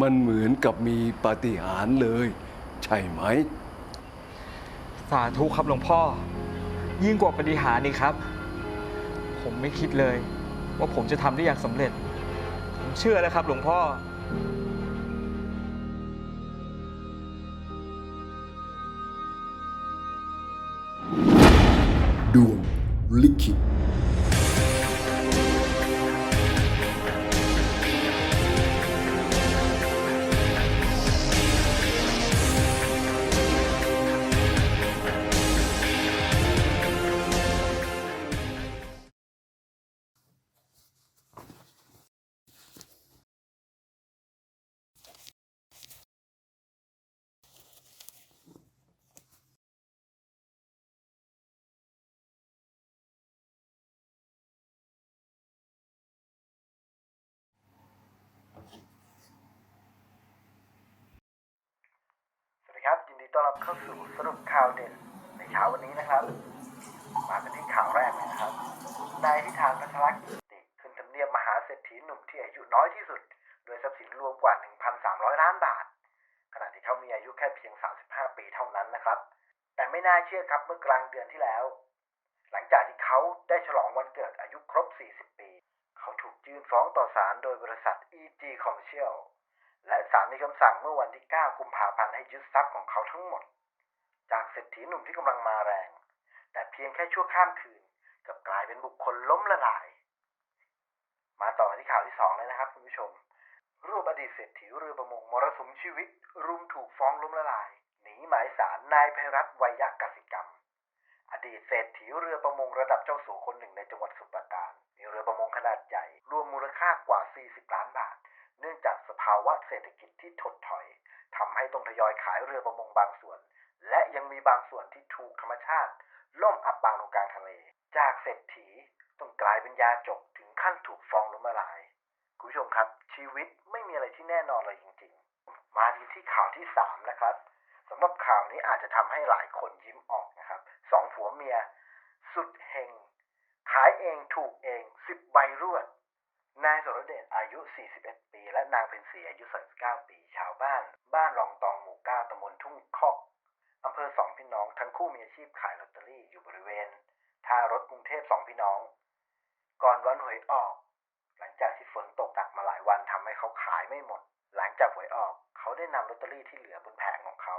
มันเหมือนกับมีปาฏิหาริย์เลย ใช่ไหม สาธุครับหลวงพ่อ ยิ่งกว่าปฏิหารย์นี่ครับ ผมไม่คิดเลย ว่าผมจะทำได้อย่างสำเร็จ ผมเชื่อแล้วครับ หลวงพ่อ ดวงลิขิต ต้อนรับเข้าสู่สรุปข่าวเด่นในเช้าวันนี้นะครับ มากันที่ข่าวแรกเลยนะครับ นายทิธานพัชรกิติขึ้นทำเนียบมหาเศรษฐีหนุ่มที่อายุน้อยที่สุด โดยทรัพย์สินรวมกว่า 1,300 ล้านบาท ขณะที่เขามีอายุแค่เพียง 35 ปีเท่านั้นนะครับ แต่ไม่น่าเชื่อครับเมื่อกลางเดือนที่แล้ว หลังจากที่เขาได้ฉลองวันเกิดอายุครบ 40 ปี เขาถูกยื่นฟ้องต่อศาลโดยบริษัท EG Commercial และศาลมีคำสั่งเมื่อวันที่ 9 กุมภาพันธ์ ให้ยึดทรัพย์ของเขาทั้งหมด จากเศรษฐีหนุ่มที่กำลังมาแรง แต่เพียงแค่ชั่วข้ามคืนกับกลายเป็นบุคคลล้มละลาย มาต่อที่ข่าวที่สองเลยนะครับคุณผู้ชม รูปอดีตเศรษฐีเรือประมงมรสุมชีวิต รุมถูกฟ้องล้มละลาย หนีหมายสารนายไพรัตน์วัยกสิกรรม อดีตเศรษฐีเรือประมงระดับเจ้าสัวคนหนึ่งในจังหวัดสุพรปราการ มีเรือประมงขนาดใหญ่ รวมมูลค่ากว่า 40 ล้านบาท เนื่องจากสภาวะเศรษฐกิจ ยอยขายเรือประมงบางส่วน และยังมีบางส่วนที่ถูกธรรมชาติ ล่มอับปางลงกลางทะเล จากเศรษฐีต้องกลายเป็นยาจกถึงขั้นถูกฟองล้มละลาย คุณผู้ชมครับ ชีวิตไม่มีอะไรที่แน่นอนเลยจริง ๆ มาที่ที่ข่าวที่สามนะครับสำหรับข่าวนี้อาจจะทำให้หลายคนยิ้มออกนะครับสองผัวเมีย สุดเฮงขายเองถูกเองสิบใบรวดนายสรเดชอายุ 41 ปี และนางเพ็ญศรีอายุ 39 ปี ชาวบ้าน พขายลอตเตอรี่อยู่บริเวณท่ารถกรุงเทพสองพี่น้อง ก่อนวันหวยออก หลังจากที่ฝนตกหนักมาหลายวันทำให้เขาขายไม่หมด หลังจากหวยออก เขาได้นำลอตเตอรี่ที่เหลือบนแผงของเขา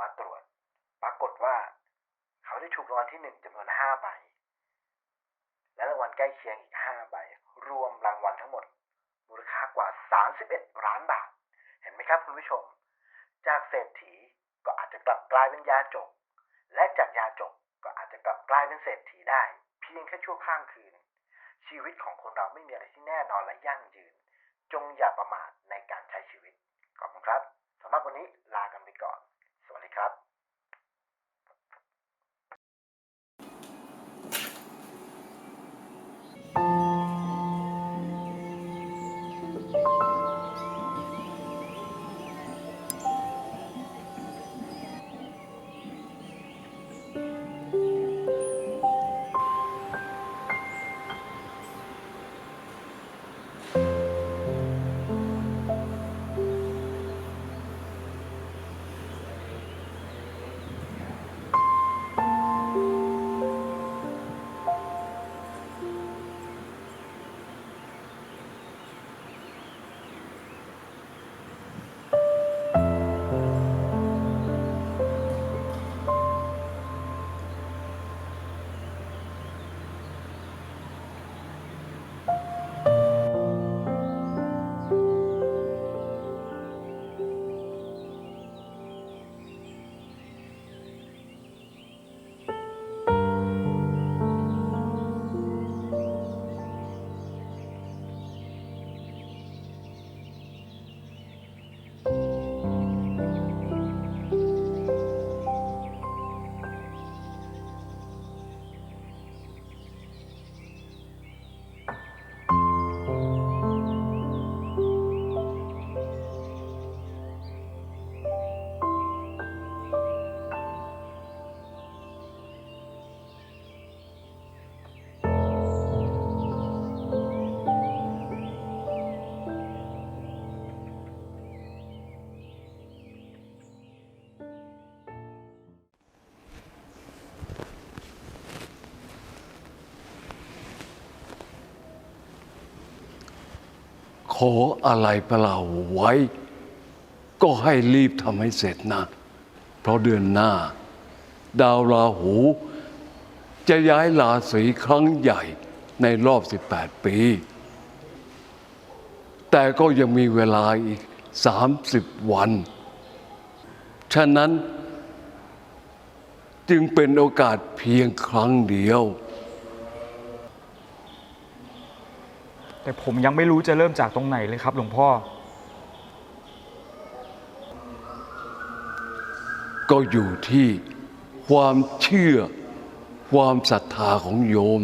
มาตรวจ ปรากฏว่า เขาได้ถูกรางวัลที่หนึ่งจำนวนห้าใบและรางวัลใกล้เคียงอีก ข้ามคืน ชีวิตของคนเราไม่มีอะไรที่แน่นอนและยั่งยืน จงอย่าประมาทในการใช้ชีวิต ขอบคุณครับสำหรับวันนี้ลา ออะไรเปล่าไว้ ก็ให้รีบทำให้เสร็จนะ เพราะเดือนหน้า ดาวราหู จะย้ายราศีครั้งใหญ่ในรอบ 18 ปี แต่ก็ยังมีเวลาอีก 30 วัน ฉะนั้นจึงเป็นโอกาสเพียงครั้งเดียว แต่ผมยังไม่รู้จะเริ่มจากตรงไหนเลยครับ หลวงพ่อ ก็อยู่ที่ความเชื่อความศรัทธาของโยม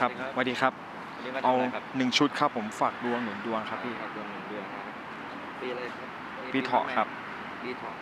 ครับสวัสดีครับ วันนี้มาเอาทำอะไรครับหนึ่งชุดครับผมฝากดวงหนุนดวงครับพี่ฝากดวงหนึ่งเดือนนะครับปีอะไรครับปีเถาะครับ ปีเถาะ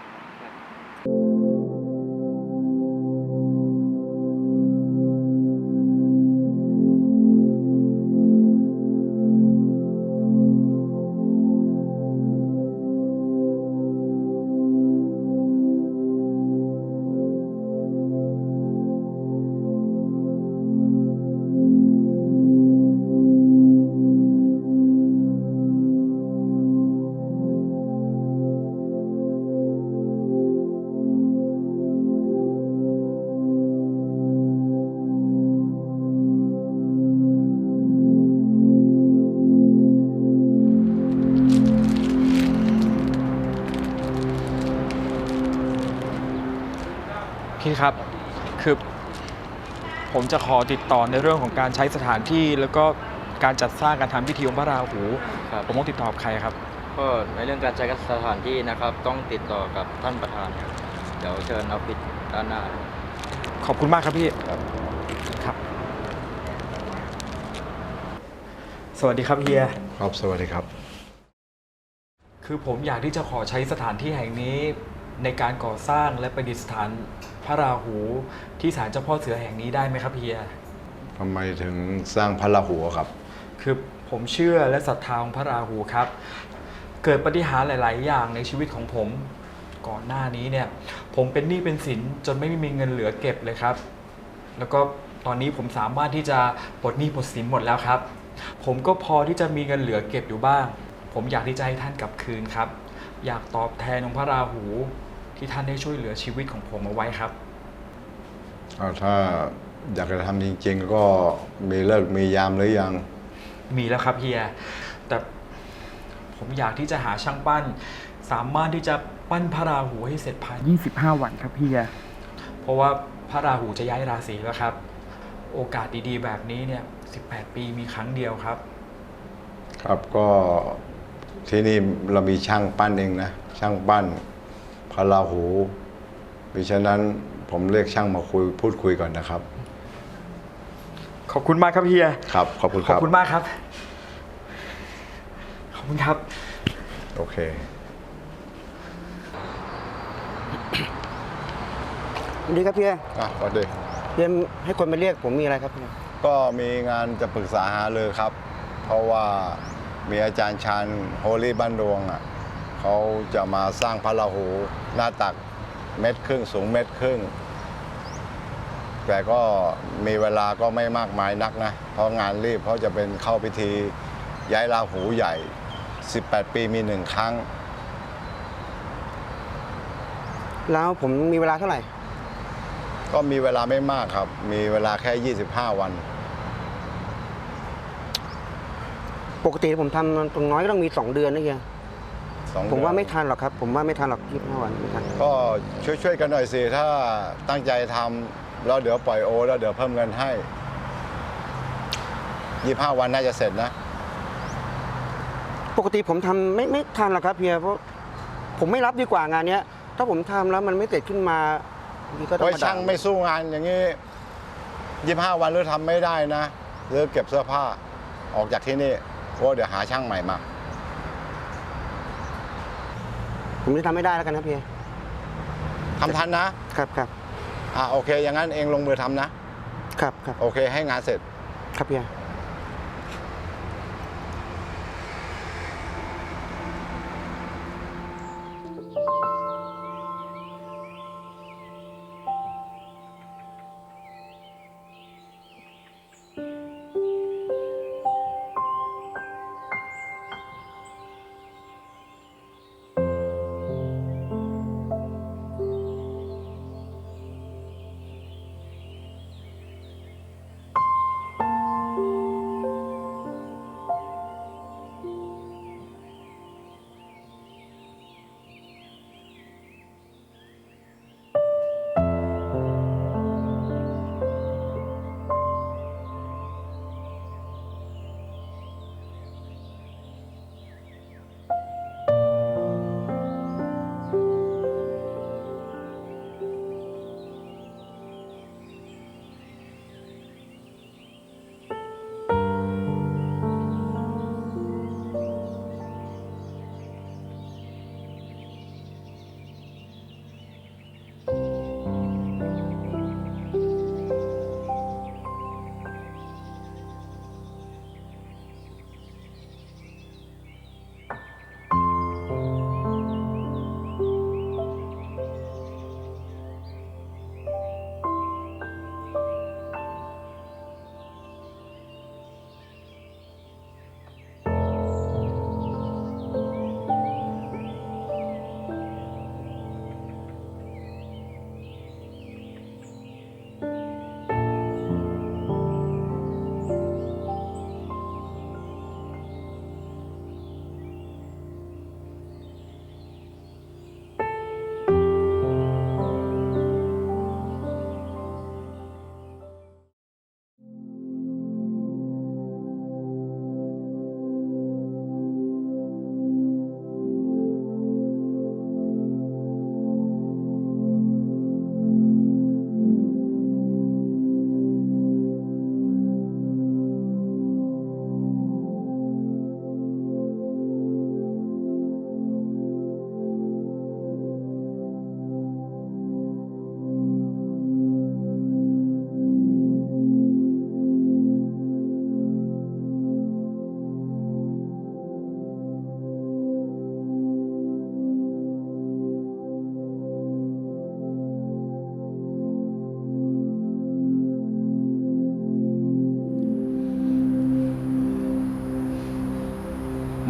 ครับพี่ครับ คือผมจะขอติดต่อในเรื่องของการใช้สถานที่ แล้วก็การจัดสร้างการทำพิธีองค์พระราหู ครับ ผมต้องติดต่อกับใครครับ ก็ในเรื่องการใช้สถานที่นะครับ ต้องติดต่อกับท่านประธานครับเดี๋ยวเชิญเอาปิดด้านหน้านะครับขอบคุณมากครับพี่ครับ สวัสดีครับเฮีย ครับสวัสดีครับ คือผมอยากที่จะขอใช้สถานที่แห่งนี้ ในการก่อสร้างและประดิษฐาน พระราหูที่ศาลเจ้าพ่อเสือแห่งนี้ได้ไหมครับเฮีย ทำไมถึงสร้างพระราหูครับ คือผมเชื่อและศรัทธาองค์พระราหูครับ เกิดปาฏิหารย์หลาย ๆ อย่างในชีวิตของผม ก่อนหน้านี้เนี่ย ผมเป็นหนี้เป็นสินจนไม่มีเงินเหลือเก็บเลยครับ แล้วก็ตอนนี้ผมสามารถที่จะปลดหนี้ปลดสินหมดแล้วครับ ผมก็พอที่จะมีเงินเหลือเก็บอยู่บ้าง ผมอยากที่จะให้ท่านกลับคืนครับ อยากตอบแทนองค์พระราหู ที่ท่านได้ช่วยเหลือชีวิตของผมเอาไว้ครับ เอาถ้าอยากจะทำจริง ๆ ก็มีเลิกมียามหรือยัง มีแล้วครับเฮีย แต่ผมอยากที่จะหาช่างปั้น สามารถที่จะปั้นพระราหูให้เสร็จภายใน25 วันครับเฮีย เพราะว่าพระราหูจะย้ายราศีแล้วครับ โอกาสดีๆ แบบนี้เนี่ย 18 ปีมีครั้งเดียวครับ ครับก็ที่นี่เรามีช่างปั้นเองนะ ช่างปั้น พระราหูเพราะฉะนั้นผมเรียกช่างมาคุยพูดคุยก่อนนะครับ ขอบคุณมากครับเฮีย ครับ ขอบคุณขคอบรับ คุณมากครับ ขอบคุณครับ โอเค สวัสดีครับพี่อะสวัสดี พี่ให้คนมาเรียกผมมีอะไรครับพี่ก็มีงานจะปรึกษาหาเลยครับ เพราะว่ามีอาจารย์ชันโฮลี่บ้านดวงอะเขาจะมาสร้างพระราหู หน้าตักเม็ดครึ่งสูงเม็ดครึ่ง แต่ก็มีเวลาก็ไม่มากมายนักนะ เพราะงานรีบเพราะจะเป็นเข้าพิธีย้ายราหูใหญ่ 18 ปีมีหนึ่งครั้ง แล้วผมมีเวลาเท่าไหร่ ก็มีเวลาไม่มากครับ มีเวลาแค่ 25 วัน ปกติผมทำตรงน้อยก็ต้องมี 2 เดือนนะเฮีย สองผมว่าเดือนไม่ทันหรอกครับ ผมว่าไม่ทันหรอก25วันไม่ทันก็ช่วยๆกันหน่อยสิถ้าตั้งใจทำแล้วเดี๋ยวปล่อยโอ แล้วเดี๋ยวเพิ่มเงินให้ยี่ห้าวันน่าจะเสร็จนะ ปกติผมทำไม่ไม่ทันหรอกครับเฮียเพราะผมไม่รับดีกว่างานเนี้ย ถ้าผมทำแล้วมันไม่เสร็จขึ้นมาบางทีก็ต้องไว้มาด่าช่างไม่สู้งานอย่างนี้ยี่ห้าวันหรือทำไม่ได้นะหรือเก็บเสื้อผ้าออกจากที่นี่เพราะว่าเดี๋ยวหาช่างใหม่มา ผมจะทำไม่ได้แล้วกันครับเฮียทำทันนะ ครับครับอะโอเค อย่างนั้นเองลงมือทำนะ ครับครับโอเค ให้งานเสร็จครับเฮีย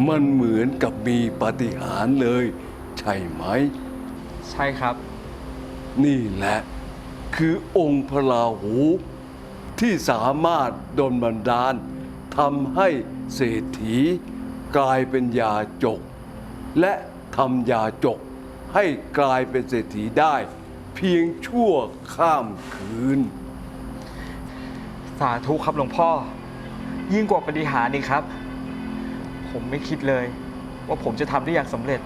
มันเหมือนกับมีปาฏิหาริย์เลย ใช่ไหม ใช่ครับ นี่แหละ คือองค์พระราหู ที่สามารถดลบันดาลทำให้เศรษฐี กลายเป็นยาจก และทำยาจก ให้กลายเป็นเศรษฐีได้ เพียงชั่วข้ามคืน สาธุครับหลวงพ่อ ยิ่งกว่าปฏิหารย์อีกครับ ผมไม่คิดเลย ว่าผมจะทำได้อย่างสำเร็จ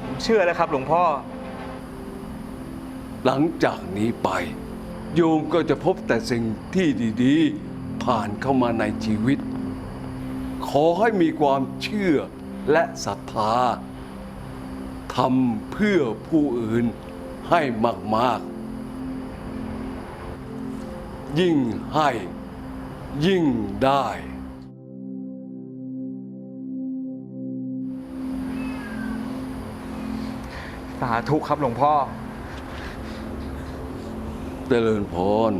ผมเชื่อแล้วครับ หลวงพ่อ หลังจากนี้ไป โยมก็จะพบแต่สิ่งที่ดีๆ ผ่านเข้ามาในชีวิต ขอให้มีความเชื่อและศรัทธาทำเพื่อผู้อื่นให้มากๆ ยิ่งให้ ยิ่งได้ สาธุครับหลวงพ่อ เจริญพร